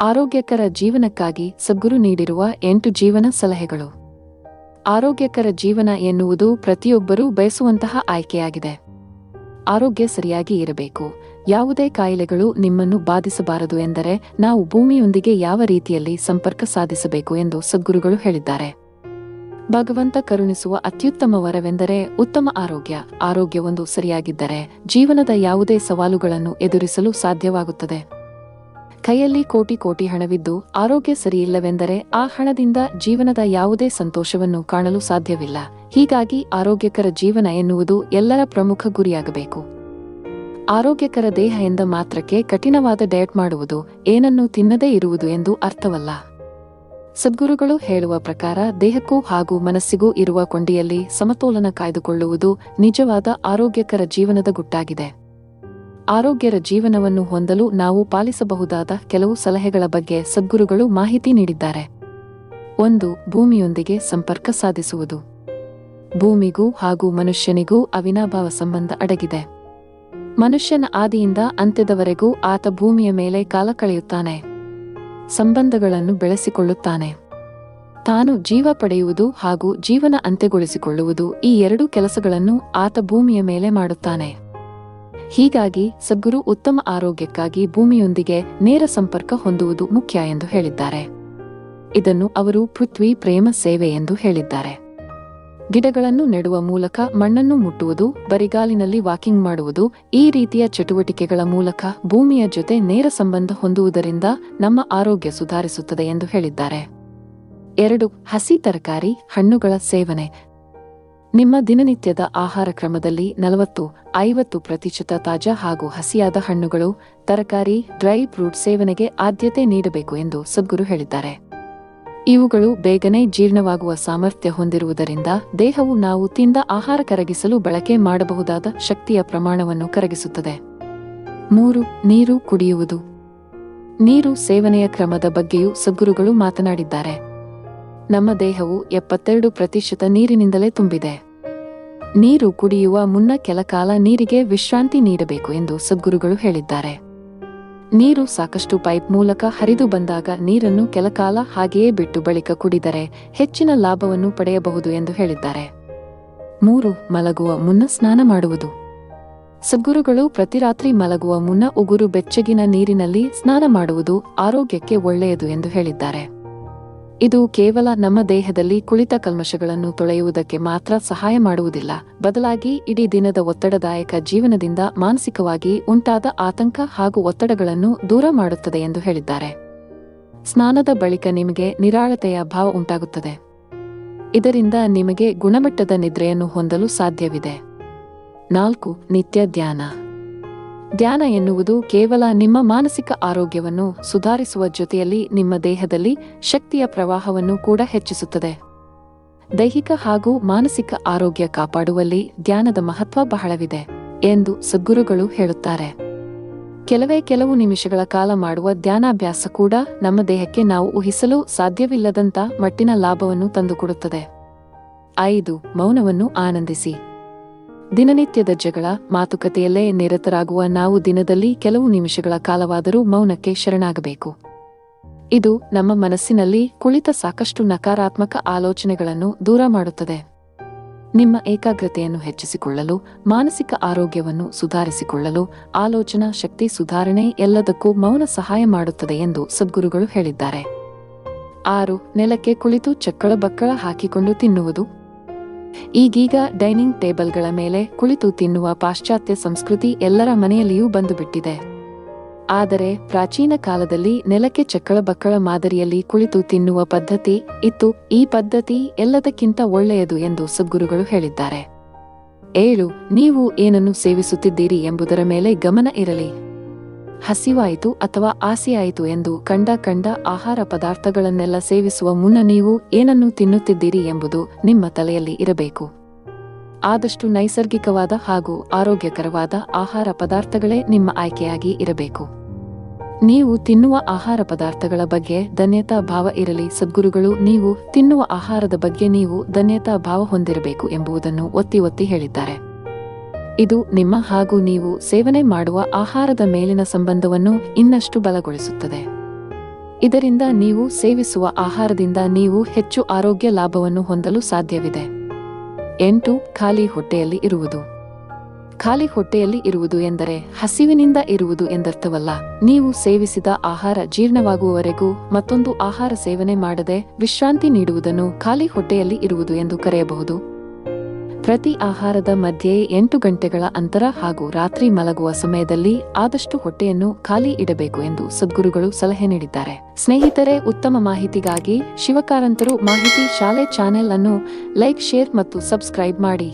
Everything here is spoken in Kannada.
ಆರೋಗ್ಯಕರ ಜೀವನಕ್ಕಾಗಿ ಸದ್ಗುರು ನೀಡಿರುವ ಎಂಟು ಜೀವನ ಸಲಹೆಗಳು. ಆರೋಗ್ಯಕರ ಜೀವನ ಎನ್ನುವುದು ಪ್ರತಿಯೊಬ್ಬರೂ ಬಯಸುವಂತಹ ಆಯ್ಕೆಯಾಗಿದೆ. ಆರೋಗ್ಯ ಸರಿಯಾಗಿ ಇರಬೇಕು. ಯಾವುದೇ ಕಾಯಿಲೆಗಳು ನಿಮ್ಮನ್ನು ಬಾಧಿಸಬಾರದು ಎಂದರೆ ನಾವು ಭೂಮಿಯೊಂದಿಗೆ ಯಾವ ರೀತಿಯಲ್ಲಿ ಸಂಪರ್ಕ ಸಾಧಿಸಬೇಕು ಎಂದು ಸದ್ಗುರುಗಳು ಹೇಳಿದ್ದಾರೆ. ಭಗವಂತ ಕರುಣಿಸುವ ಅತ್ಯುತ್ತಮ ವರವೆಂದರೆ ಉತ್ತಮ ಆರೋಗ್ಯ. ಆರೋಗ್ಯವೊಂದು ಸರಿಯಾಗಿದ್ದರೆ ಜೀವನದ ಯಾವುದೇ ಸವಾಲುಗಳನ್ನು ಎದುರಿಸಲು ಸಾಧ್ಯವಾಗುತ್ತದೆ. ಕೈಯಲ್ಲಿ ಕೋಟಿ ಕೋಟಿ ಹಣವಿದ್ದು ಆರೋಗ್ಯ ಸರಿಯಿಲ್ಲವೆಂದರೆ ಆ ಹಣದಿಂದ ಜೀವನದ ಯಾವುದೇ ಸಂತೋಷವನ್ನು ಕಾಣಲು ಸಾಧ್ಯವಿಲ್ಲ. ಹೀಗಾಗಿ ಆರೋಗ್ಯಕರ ಜೀವನ ಎನ್ನುವುದು ಎಲ್ಲರ ಪ್ರಮುಖ ಗುರಿಯಾಗಬೇಕು. ಆರೋಗ್ಯಕರ ದೇಹ ಎಂದ ಮಾತ್ರಕ್ಕೆ ಕಠಿಣವಾದ ಡಯಟ್ ಮಾಡುವುದು ಏನನ್ನೂ ತಿನ್ನದೇ ಇರುವುದು ಎಂದು ಅರ್ಥವಲ್ಲ. ಸದ್ಗುರುಗಳು ಹೇಳುವ ಪ್ರಕಾರ ದೇಹಕ್ಕೂ ಹಾಗೂ ಮನಸ್ಸಿಗೂ ಇರುವ ಕೊಂಡಿಯಲ್ಲಿ ಸಮತೋಲನ ಕಾಯ್ದುಕೊಳ್ಳುವುದು ನಿಜವಾದ ಆರೋಗ್ಯಕರ ಜೀವನದ ಗುಟ್ಟಾಗಿದೆ. ಆರೋಗ್ಯರ ಜೀವನವನ್ನು ಹೊಂದಲು ನಾವು ಪಾಲಿಸಬಹುದಾದ ಕೆಲವು ಸಲಹೆಗಳ ಬಗ್ಗೆ ಸದ್ಗುರುಗಳು ಮಾಹಿತಿ ನೀಡಿದ್ದಾರೆ. ಒಂದು, ಭೂಮಿಯೊಂದಿಗೆ ಸಂಪರ್ಕ ಸಾಧಿಸುವುದು. ಭೂಮಿಗೂ ಹಾಗೂ ಮನುಷ್ಯನಿಗೂ ಅವಿನಾಭಾವ ಸಂಬಂಧ ಅಡಗಿದೆ. ಮನುಷ್ಯನ ಆದಿಯಿಂದ ಅಂತ್ಯದವರೆಗೂ ಆತ ಭೂಮಿಯ ಮೇಲೆ ಕಾಲ ಕಳೆಯುತ್ತಾನೆ. ಸಂಬಂಧಗಳನ್ನು ಬೆಳೆಸಿಕೊಳ್ಳುತ್ತಾನೆ. ತಾನು ಜೀವ ಪಡೆಯುವುದು ಹಾಗೂ ಜೀವನ ಅಂತ್ಯಗೊಳಿಸಿಕೊಳ್ಳುವುದು ಈ ಎರಡು ಕೆಲಸಗಳನ್ನು ಆತ ಭೂಮಿಯ ಮೇಲೆ ಮಾಡುತ್ತಾನೆ. ಹೀಗಾಗಿ ಸದ್ಗುರು ಉತ್ತಮ ಆರೋಗ್ಯಕ್ಕಾಗಿ ಭೂಮಿಯೊಂದಿಗೆ ನೇರ ಸಂಪರ್ಕ ಹೊಂದುವುದು ಮುಖ್ಯ ಎಂದು ಹೇಳಿದ್ದಾರೆ. ಇದನ್ನು ಅವರು ಪೃಥ್ವಿ ಪ್ರೇಮ ಸೇವೆ ಎಂದು ಹೇಳಿದ್ದಾರೆ. ಗಿಡಗಳನ್ನು ನೆಡುವ ಮೂಲಕ ಮಣ್ಣನ್ನು ಮುಟ್ಟುವುದು, ಬರಿಗಾಲಿನಲ್ಲಿ ವಾಕಿಂಗ್ ಮಾಡುವುದು, ಈ ರೀತಿಯ ಚಟುವಟಿಕೆಗಳ ಮೂಲಕ ಭೂಮಿಯ ಜೊತೆ ನೇರ ಸಂಬಂಧ ಹೊಂದುವುದರಿಂದ ನಮ್ಮ ಆರೋಗ್ಯ ಸುಧಾರಿಸುತ್ತದೆ ಎಂದು ಹೇಳಿದ್ದಾರೆ. ಎರಡು, ಹಸಿ ತರಕಾರಿ, ಹಣ್ಣುಗಳ ಸೇವನೆ. ನಿಮ್ಮ ದಿನನಿತ್ಯದ ಆಹಾರ ಕ್ರಮದಲ್ಲಿ ನಲವತ್ತು, ಐವತ್ತು ಪ್ರತಿಶತ ತಾಜಾ ಹಾಗೂ ಹಸಿಯಾದ ಹಣ್ಣುಗಳು, ತರಕಾರಿ, ಡ್ರೈ ಫ್ರೂಟ್ ಸೇವನೆಗೆ ಆದ್ಯತೆ ನೀಡಬೇಕು ಎಂದು ಸದ್ಗುರು ಹೇಳಿದ್ದಾರೆ. ಇವುಗಳು ಬೇಗನೆ ಜೀರ್ಣವಾಗುವ ಸಾಮರ್ಥ್ಯ ಹೊಂದಿರುವುದರಿಂದ ದೇಹವು ನಾವು ತಿಂದ ಆಹಾರ ಕರಗಿಸಲು ಬಳಕೆ ಮಾಡಬಹುದಾದ ಶಕ್ತಿಯ ಪ್ರಮಾಣವನ್ನು ಕರಗಿಸುತ್ತದೆ. ಮೂರು, ನೀರು ಕುಡಿಯುವುದು. ನೀರು ಸೇವನೆಯ ಕ್ರಮದ ಬಗ್ಗೆಯೂ ಸದ್ಗುರುಗಳು ಮಾತನಾಡಿದ್ದಾರೆ. ನಮ್ಮ ದೇಹವು ಎಪ್ಪತ್ತೆರಡು ಪ್ರತಿಶತ ನೀರಿನಿಂದಲೇ ತುಂಬಿದೆ. ನೀರು ಕುಡಿಯುವ ಮುನ್ನ ಕೆಲಕಾಲ ನೀರಿಗೆ ವಿಶ್ರಾಂತಿ ನೀಡಬೇಕು ಎಂದು ಸದ್ಗುರುಗಳು ಹೇಳಿದ್ದಾರೆ. ನೀರು ಸಾಕಷ್ಟು ಪೈಪ್ ಮೂಲಕ ಹರಿದು ಬಂದಾಗ ನೀರನ್ನು ಕೆಲಕಾಲ ಹಾಗೆಯೇ ಬಿಟ್ಟು ಬಳಿಕ ಕುಡಿದರೆ ಹೆಚ್ಚಿನ ಲಾಭವನ್ನು ಪಡೆಯಬಹುದು ಎಂದು ಹೇಳಿದ್ದಾರೆ. ಮೂರು, ಮಲಗುವ ಮುನ್ನ ಸ್ನಾನ ಮಾಡುವುದು. ಸದ್ಗುರುಗಳು ಪ್ರತಿ ರಾತ್ರಿ ಮಲಗುವ ಮುನ್ನ ಉಗುರು ಬೆಚ್ಚಗಿನ ನೀರಿನಲ್ಲಿ ಸ್ನಾನ ಮಾಡುವುದು ಆರೋಗ್ಯಕ್ಕೆ ಒಳ್ಳೆಯದು ಎಂದು ಹೇಳಿದ್ದಾರೆ. ಇದು ಕೇವಲ ನಮ್ಮ ದೇಹದಲ್ಲಿ ಕುಳಿತ ಕಲ್ಮಶಗಳನ್ನು ತೊಳೆಯುವುದಕ್ಕೆ ಮಾತ್ರ ಸಹಾಯ ಮಾಡುವುದಿಲ್ಲ. ಬದಲಾಗಿ ಇಡೀ ದಿನದ ಒತ್ತಡದಾಯಕ ಜೀವನದಿಂದ ಮಾನಸಿಕವಾಗಿ ಉಂಟಾದ ಆತಂಕ ಹಾಗೂ ಒತ್ತಡಗಳನ್ನು ದೂರ ಮಾಡುತ್ತದೆ ಎಂದು ಹೇಳಿದ್ದಾರೆ. ಸ್ನಾನದ ಬಳಿಕ ನಿಮಗೆ ನಿರಾಳತೆಯ ಭಾವ ಉಂಟಾಗುತ್ತದೆ. ಇದರಿಂದ ನಿಮಗೆ ಗುಣಮಟ್ಟದ ನಿದ್ರೆಯನ್ನು ಹೊಂದಲು ಸಾಧ್ಯವಿದೆ. ನಾಲ್ಕು, ನಿತ್ಯ ಧ್ಯಾನ. ಧ್ಯಾನ ಎನ್ನುವುದು ಕೇವಲ ನಿಮ್ಮ ಮಾನಸಿಕ ಆರೋಗ್ಯವನ್ನು ಸುಧಾರಿಸುವ ಜೊತೆಯಲ್ಲಿ ನಿಮ್ಮ ದೇಹದಲ್ಲಿ ಶಕ್ತಿಯ ಪ್ರವಾಹವನ್ನು ಕೂಡ ಹೆಚ್ಚಿಸುತ್ತದೆ. ದೈಹಿಕ ಹಾಗೂ ಮಾನಸಿಕ ಆರೋಗ್ಯ ಕಾಪಾಡುವಲ್ಲಿ ಧ್ಯಾನದ ಮಹತ್ವ ಬಹಳವಿದೆ ಎಂದು ಸದ್ಗುರುಗಳು ಹೇಳುತ್ತಾರೆ. ಕೆಲವೇ ಕೆಲವು ನಿಮಿಷಗಳ ಕಾಲ ಮಾಡುವ ಧ್ಯಾನಾಭ್ಯಾಸ ಕೂಡ ನಮ್ಮ ದೇಹಕ್ಕೆ ನಾವು ಊಹಿಸಲು ಸಾಧ್ಯವಿಲ್ಲದಂತ ಮಟ್ಟಿನ ಲಾಭವನ್ನು ತಂದುಕೊಡುತ್ತದೆ. ಐದು, ಮೌನವನ್ನು ಆನಂದಿಸಿ. ದಿನನಿತ್ಯದ ಜಗಳ, ಮಾತುಕತೆಯಲ್ಲೇ ನಿರತರಾಗುವ ನಾವು ದಿನದಲ್ಲಿ ಕೆಲವು ನಿಮಿಷಗಳ ಕಾಲವಾದರೂ ಮೌನಕ್ಕೆ ಶರಣಾಗಬೇಕು. ಇದು ನಮ್ಮ ಮನಸ್ಸಿನಲ್ಲಿ ಕುಳಿತ ಸಾಕಷ್ಟು ನಕಾರಾತ್ಮಕ ಆಲೋಚನೆಗಳನ್ನು ದೂರ ಮಾಡುತ್ತದೆ. ನಿಮ್ಮ ಏಕಾಗ್ರತೆಯನ್ನು ಹೆಚ್ಚಿಸಿಕೊಳ್ಳಲು, ಮಾನಸಿಕ ಆರೋಗ್ಯವನ್ನು ಸುಧಾರಿಸಿಕೊಳ್ಳಲು, ಆಲೋಚನಾ ಶಕ್ತಿ ಸುಧಾರಣೆ ಎಲ್ಲದಕ್ಕೂ ಮೌನ ಸಹಾಯ ಮಾಡುತ್ತದೆ ಎಂದು ಸದ್ಗುರುಗಳು ಹೇಳಿದ್ದಾರೆ. ಆರು, ನೆಲಕ್ಕೆ ಕುಳಿತು ಚಕ್ಕಳ ಬಕ್ಕಳ ಹಾಕಿಕೊಂಡು ತಿನ್ನುವುದು. ಈಗೀಗ ಡೈನಿಂಗ್ ಟೇಬಲ್ಗಳ ಮೇಲೆ ಕುಳಿತು ತಿನ್ನುವ ಪಾಶ್ಚಾತ್ಯ ಸಂಸ್ಕೃತಿ ಎಲ್ಲರ ಮನೆಯಲ್ಲಿಯೂ ಬಂದುಬಿಟ್ಟಿದೆ. ಆದರೆ ಪ್ರಾಚೀನ ಕಾಲದಲ್ಲಿ ನೆಲಕ್ಕೆ ಚಕ್ಕಳ ಬಕ್ಕಳ ಮಾದರಿಯಲ್ಲಿ ಕುಳಿತು ತಿನ್ನುವ ಪದ್ಧತಿ ಇತ್ತು. ಈ ಪದ್ಧತಿ ಎಲ್ಲದಕ್ಕಿಂತ ಒಳ್ಳೆಯದು ಎಂದು ಸದ್ಗುರುಗಳು ಹೇಳಿದ್ದಾರೆ. ಏಳು, ನೀವು ಏನನ್ನು ಸೇವಿಸುತ್ತಿದ್ದೀರಿ ಎಂಬುದರ ಮೇಲೆ ಗಮನ ಇರಲಿ. ಹಸಿವಾಯಿತು ಅಥವಾ ಆಸೆಯಾಯಿತು ಎಂದು ಕಂಡ ಕಂಡ ಆಹಾರ ಪದಾರ್ಥಗಳನ್ನೆಲ್ಲ ಸೇವಿಸುವ ಮುನ್ನ ನೀವು ಏನನ್ನು ತಿನ್ನುತ್ತಿದ್ದೀರಿ ಎಂಬುದು ನಿಮ್ಮ ತಲೆಯಲ್ಲಿ ಇರಬೇಕು. ಆದಷ್ಟು ನೈಸರ್ಗಿಕವಾದ ಹಾಗೂ ಆರೋಗ್ಯಕರವಾದ ಆಹಾರ ಪದಾರ್ಥಗಳೇ ನಿಮ್ಮ ಆಯ್ಕೆಯಾಗಿ ಇರಬೇಕು. ನೀವು ತಿನ್ನುವ ಆಹಾರ ಪದಾರ್ಥಗಳ ಬಗ್ಗೆ ಧನ್ಯತಾ ಭಾವ ಇರಲಿ. ಸದ್ಗುರುಗಳು, ನೀವು ತಿನ್ನುವ ಆಹಾರದ ಬಗ್ಗೆ ನೀವು ಧನ್ಯತಾ ಭಾವ ಹೊಂದಿರಬೇಕು ಎಂಬುದನ್ನು ಒತ್ತಿ ಒತ್ತಿ ಹೇಳಿದ್ದಾರೆ. ಇದು ನಿಮ್ಮ ಹಾಗೂ ನೀವು ಸೇವನೆ ಮಾಡುವ ಆಹಾರದ ಮೇಲಿನ ಸಂಬಂಧವನ್ನು ಇನ್ನಷ್ಟು ಬಲಗೊಳಿಸುತ್ತದೆ. ಇದರಿಂದ ನೀವು ಸೇವಿಸುವ ಆಹಾರದಿಂದ ನೀವು ಹೆಚ್ಚು ಆರೋಗ್ಯ ಲಾಭವನ್ನು ಹೊಂದಲು ಸಾಧ್ಯವಿದೆ. ಎಂಟು, ಖಾಲಿ ಹೊಟ್ಟೆಯಲ್ಲಿ ಇರುವುದು. ಖಾಲಿ ಹೊಟ್ಟೆಯಲ್ಲಿ ಇರುವುದು ಎಂದರೆ ಹಸಿವಿನಿಂದ ಇರುವುದು ಎಂದರ್ಥವಲ್ಲ. ನೀವು ಸೇವಿಸಿದ ಆಹಾರ ಜೀರ್ಣವಾಗುವವರೆಗೂ ಮತ್ತೊಂದು ಆಹಾರ ಸೇವನೆ ಮಾಡದೆ ವಿಶ್ರಾಂತಿ ನೀಡುವುದನ್ನು ಖಾಲಿ ಹೊಟ್ಟೆಯಲ್ಲಿ ಇರುವುದು ಎಂದು ಕರೆಯಬಹುದು. ಪ್ರತಿ ಆಹಾರದ ಮಧ್ಯೆ ಎಂಟು ಗಂಟೆಗಳ ಅಂತರ ಹಾಗೂ ರಾತ್ರಿ ಮಲಗುವ ಸಮಯದಲ್ಲಿ ಆದಷ್ಟು ಹೊಟ್ಟೆಯನ್ನು ಖಾಲಿ ಇಡಬೇಕು ಎಂದು ಸದ್ಗುರುಗಳು ಸಲಹೆ ನೀಡಿದ್ದಾರೆ. ಸ್ನೇಹಿತರೆ, ಉತ್ತಮ ಮಾಹಿತಿಗಾಗಿ ಶಿವಕಾರಂತರು ಮಾಹಿತಿ ಶಾಲೆ ಚಾನೆಲ್ ಅನ್ನು ಲೈಕ್, ಶೇರ್ ಮತ್ತು ಸಬ್ಸ್ಕ್ರೈಬ್ ಮಾಡಿ.